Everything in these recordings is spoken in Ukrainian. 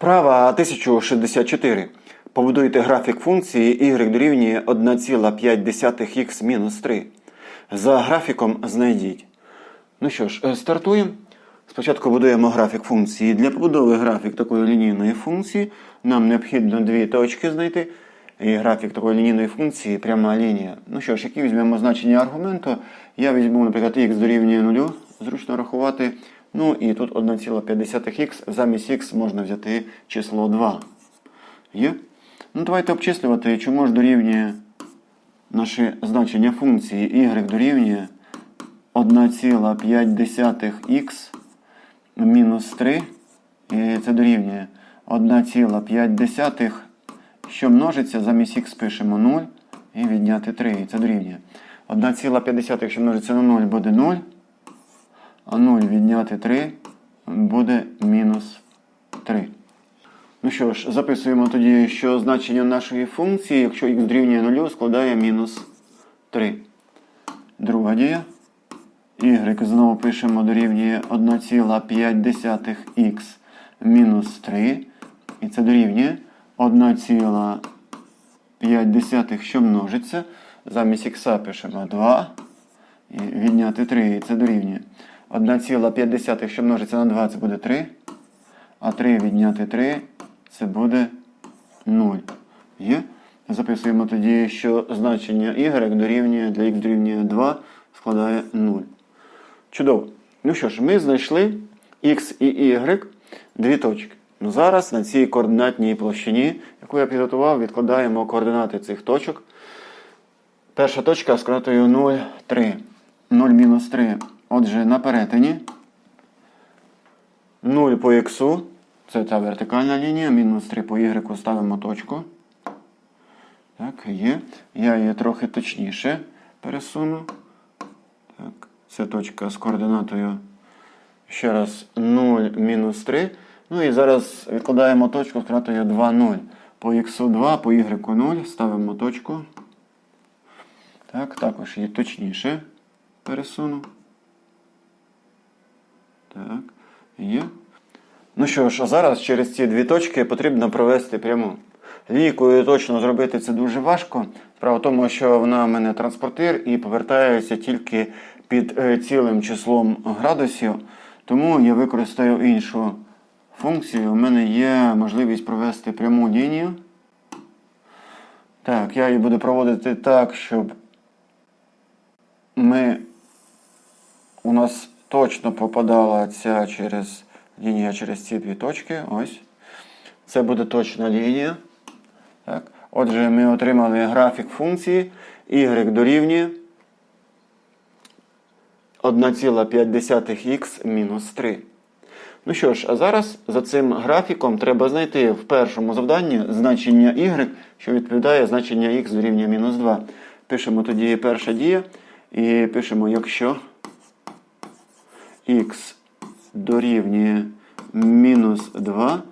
Вправа 1064. Побудуйте графік функції y дорівнює 1,5х мінус 3. За графіком знайдіть. Ну що ж, е, стартуємо. Спочатку будуємо графік функції. Для побудови графік такої лінійної функції нам необхідно дві точки знайти. І графік такої лінійної функції пряма лінія. Ну що ж, які візьмемо значення аргументу? Я візьму, наприклад, х дорівнює 0, зручно рахувати. Ну і тут 1,5х, замість х можна взяти число 2. Є? Ну давайте обчислювати, чому ж дорівнює наше значення функції y дорівнює 1,5х мінус 3. І це дорівнює 1,5, що множиться, замість х пишемо 0 і відняти 3. І це дорівнює. 1,5, що множиться на 0, буде 0. А 0 відняти 3 буде мінус 3. Ну що ж, записуємо тоді, що значення нашої функції, якщо х дорівнює 0, складає мінус 3. Друга дія. Y знову пишемо дорівнює 1,5х мінус 3. І це дорівнює 1,5, що множиться. Замість х пишемо 2. І відняти 3. І це дорівнює. 1,5, що множиться на 2, це буде 3. А 3 відняти 3 це буде 0. Є? Записуємо тоді, що значення y дорівнює для х дорівнює 2 складає 0. Чудово. Ну що ж, ми знайшли x і y дві точки. Ну, Зараз на цій координатній площині, яку я підготував, відкладаємо координати цих точок. Перша точка з координатою 0, 3. 0 мінус 3. Отже, на перетині 0 по х, це та вертикальна лінія, мінус 3 по y ставимо точку. Так, є. Я її трохи точніше пересуну. Так, це точка з координатою. Ще раз 0 мінус 3. Ну і зараз відкладаємо точку з координатою 2, 0. По х 2, по y 0. Ставимо точку. Так, також її точніше пересуну. Так, є. Ну що ж, а зараз через ці дві точки потрібно провести пряму. Лінійкою точно зробити це дуже важко. Справа в тому, що вона в мене транспортир і повертається тільки під е, цілим числом градусів. Тому я використаю іншу функцію. У мене є можливість провести пряму лінію. Так, я її буду проводити так, щоб ми у нас точно попадала ця через лінія через ці дві точки. Ось. Це буде точна лінія. Так. Отже, ми отримали графік функції y дорівнює 1,5х мінус 3. Ну що ж, а зараз за цим графіком треба знайти в першому завданні значення y, що відповідає значення х дорівнює мінус 2. Пишемо тоді перша дія і пишемо, якщо х дорівнює мінус 2,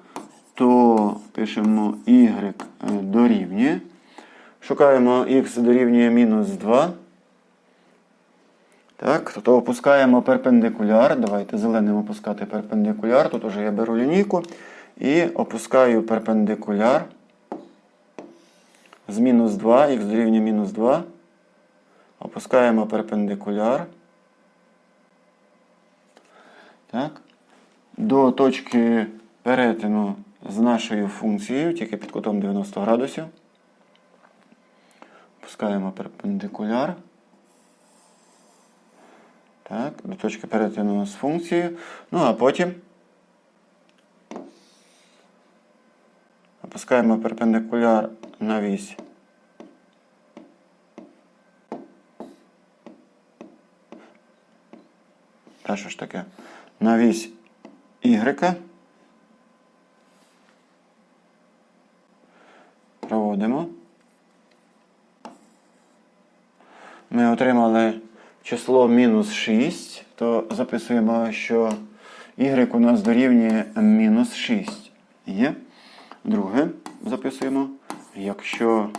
то пишемо y дорівнює. Шукаємо х дорівнює мінус 2. Так, то опускаємо перпендикуляр. Давайте зеленим опускати перпендикуляр. Тут уже я беру лінійку і опускаю перпендикуляр з мінус 2, х дорівнює мінус 2. Опускаємо перпендикуляр. Так. До точки перетину з нашою функцією, тільки під кутом 90 градусів. Опускаємо перпендикуляр. Так, до точки перетину з функцією. Ну, а потім опускаємо перпендикуляр на вісь. Та що ж таке? На вісь Y. Проводимо. Ми отримали число мінус 6, то записуємо, що y у нас дорівнює мінус 6. Є. Друге записуємо, якщо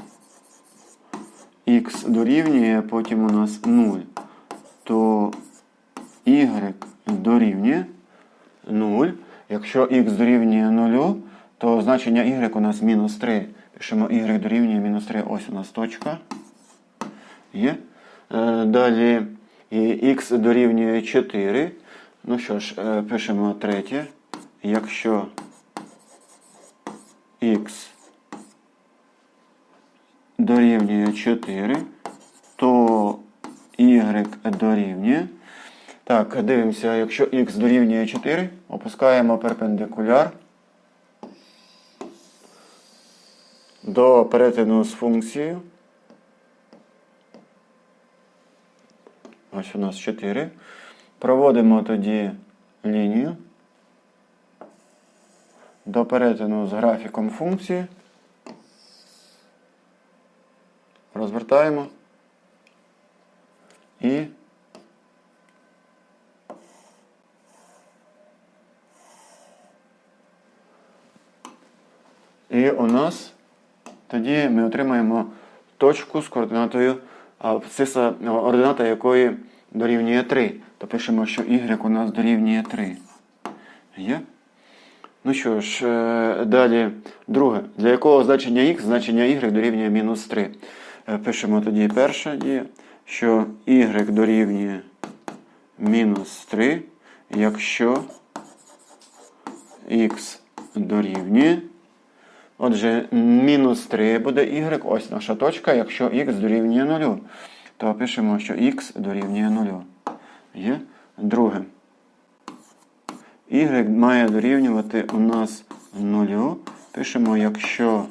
х дорівнює, потім у нас 0, то y дорівнює 0. Якщо х дорівнює 0, то значення y у нас мінус 3. Пишемо y дорівнює мінус 3. Ось у нас точка. Є. Е, Далі х дорівнює 4. Ну що ж, е, пишемо третє. Якщо х дорівнює 4, то y дорівнює. Так, дивимося, якщо х дорівнює 4, опускаємо перпендикуляр до перетину з функцією. Ось у нас 4. Проводимо тоді лінію до перетину з графіком функції. Розвертаємо і І у нас тоді ми отримаємо точку з координатою абсциса, ордината якої дорівнює 3. То пишемо, що y у нас дорівнює 3. Є? Ну що ж, е, далі друге. Для якого значення x значення y дорівнює мінус 3. Е, Пишемо тоді перша дія, що y дорівнює мінус 3, якщо x дорівнює. Отже, мінус 3 буде y, ось наша точка, якщо x дорівнює 0. То пишемо, що x дорівнює 0. Є? Друге. Y має дорівнювати у нас 0. Пишемо, якщо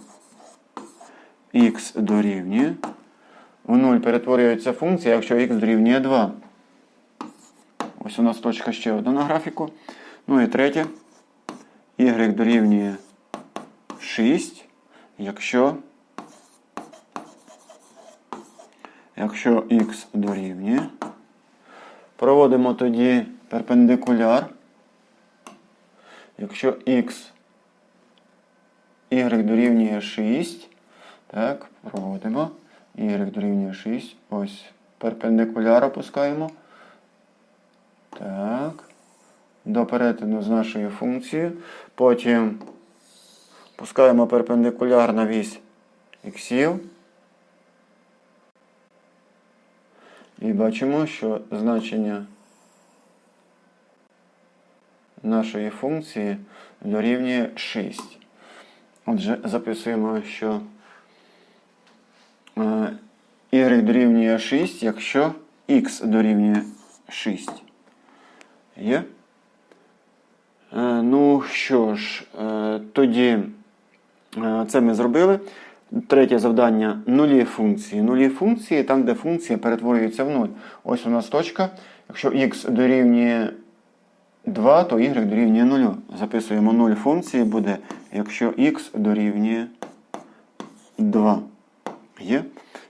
x дорівнює. У 0 перетворюється функція, якщо x дорівнює 2. Ось у нас точка ще одна на графіку. Ну і третє. Y дорівнює 6, якщо якщо х дорівнює. Проводимо тоді перпендикуляр. Якщо х y дорівнює 6, так, проводимо. Y дорівнює 6. Ось перпендикуляр опускаємо. Так. До перетину з нашою функцією. Потім Пускаємо перпендикуляр на вісь іксів. І бачимо, що значення нашої функції дорівнює 6. Отже, записуємо, що е, y дорівнює 6, якщо x дорівнює 6. Є? Е, Ну що ж, е, тоді. Е, Це ми зробили. Третє завдання нулі функції. Нулі функції, там, де функція перетворюється в 0. Ось у нас точка. Якщо х дорівнює 2, то y дорівнює 0. Записуємо 0 функції буде, якщо х дорівнює 2. Є.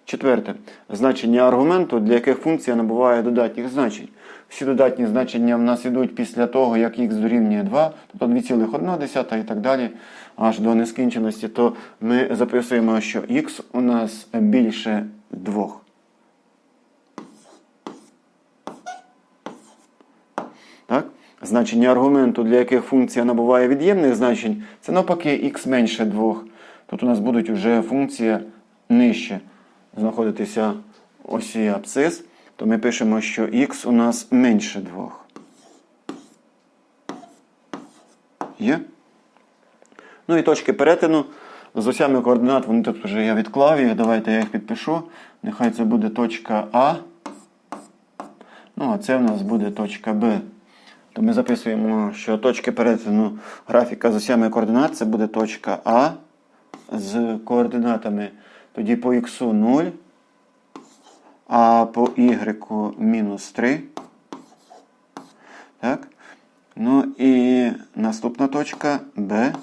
Четверте. Значення аргументу, для яких функція набуває додатніх значень. Всі додатні значення в нас йдуть після того, як х дорівнює 2, тобто 2,1 і так далі, аж до нескінченості, то ми записуємо, що х у нас більше 2. Так? Значення аргументу, для яких функція набуває від'ємних значень, це навпаки х менше 2. Тут у нас будуть вже функція нижче знаходитися осі абсцис, то ми пишемо, що х у нас менше 2. Є? Ну і точки перетину з осями координат, вони тут вже я відклав їх. Давайте я їх підпишу. Нехай це буде точка А. Ну, а це в нас буде точка Б. То ми записуємо, що точки перетину графіка з осями координат це буде точка А з координатами тоді по х 0, а по y мінус 3. Так. Ну і наступна точка B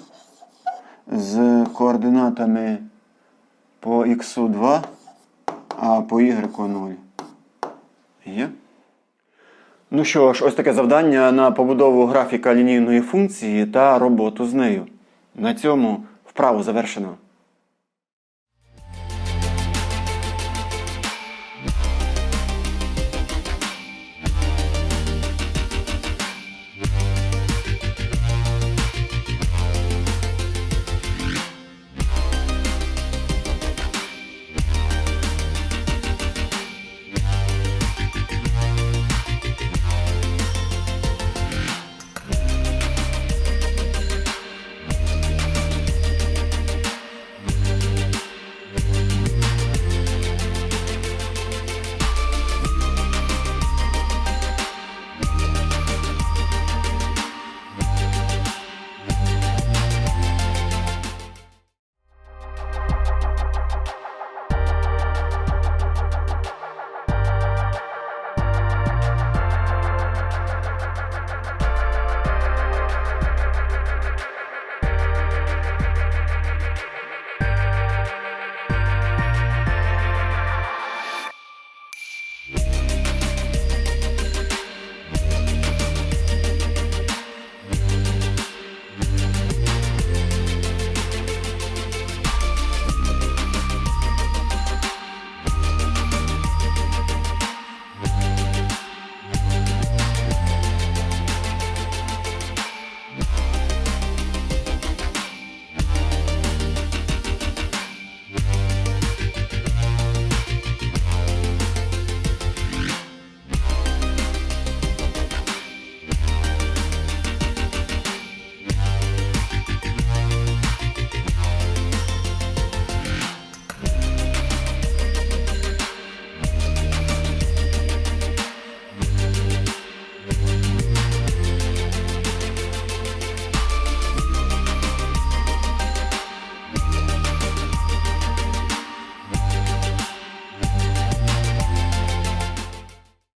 з координатами по х 2, а по y 0. Є. Ну що ж, ось таке завдання на побудову графіка лінійної функції та роботу з нею. На цьому вправу завершено.